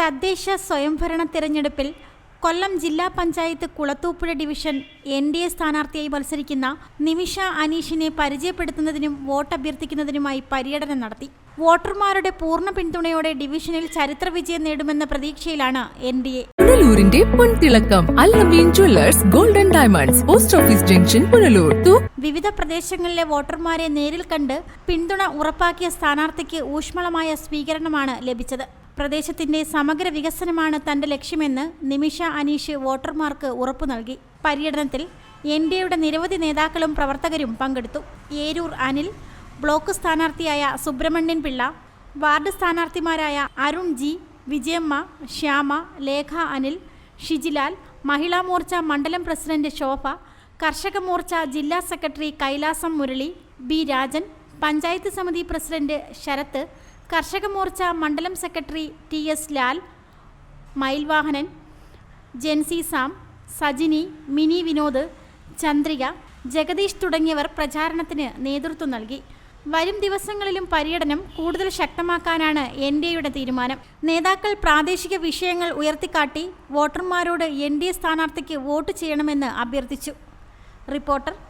തദ്ദേശ സ്വയംഭരണ തിരഞ്ഞെടുപ്പിൽ കൊല്ലം ജില്ലാ panchayat Kulathupuzha division N D A സ്ഥാനാർത്ഥിയായി മത്സരിക്കുന്ന നിമിഷ അനീഷിനെ പരിചയപ്പെടുത്തുന്നതിനും വോട്ട് അഭ്യർത്ഥിക്കുന്നതിനുമായി പര്യടനം നടത്തി. വോട്ടർമാരുടെ പൂർണ പിന്തുണയോടെ ഡിവിഷനിൽ ചരിത്ര വിജയം നേടുമെന്ന പ്രതീക്ഷയിലാണ് എൻ ഡി എ. പുനലൂരിന്റെ പൊൻതിളക്കം Allameen jewellers golden diamonds post office junction Punalur. വിവിധ പ്രദേശങ്ങളിലെ വോട്ടർമാരെ നേരിൽ കണ്ട് പിന്തുണ ഉറപ്പാക്കിയ സ്ഥാനാർത്ഥിക്ക് ഊഷ്മളമായ സ്വീകരണമാണ് ലഭിച്ചത്. പ്രദേശത്തിന്റെ സമഗ്ര വികസനമാണ് തന്റെ ലക്ഷ്യമെന്ന് നിമിഷ അനീഷ് വോട്ടർമാർക്ക് ഉറപ്പു നൽകി. പര്യടനത്തിൽ എൻ ഡി എയുടെ നിരവധി നേതാക്കളും പ്രവർത്തകരും പങ്കെടുത്തു. ഏരൂർ അനിൽ ബ്ലോക്ക് സ്ഥാനാർത്ഥിയായ സുബ്രഹ്മണ്യൻ പിള്ള വാർഡ് സ്ഥാനാർത്ഥിമാരായ അരുൺ ജി വിജയമ്മ ശ്യാമ ലേഖ അനിൽ ഷിജിലാൽ മഹിളാ മോർച്ച മണ്ഡലം പ്രസിഡന്റ് ശോഭ കർഷക മോർച്ച ജില്ലാ സെക്രട്ടറി കൈലാസം മുരളി ബി രാജൻ പഞ്ചായത്ത് സമിതി പ്രസിഡന്റ് ശരത്ത് കർഷക മോർച്ച മണ്ഡലം secretary T S Lal Mayilvahanan Jency Sam Sajini Mini Vinod Chandrika Jagadish തുടങ്ങിയവർ പ്രചാരണത്തിന് നേതൃത്വം നൽകി. വരും ദിവസങ്ങളിലും പര്യടനം കൂടുതൽ ശക്തമാക്കാനാണ് എൻ ഡി എയുടെ തീരുമാനം. നേതാക്കൾ പ്രാദേശിക വിഷയങ്ങൾ ഉയർത്തിക്കാട്ടി വോട്ടർമാരോട് എൻ ഡി എ സ്ഥാനാർത്ഥിക്ക് വോട്ട് ചെയ്യണമെന്ന് അഭ്യർത്ഥിച്ചു. റിപ്പോർട്ടർ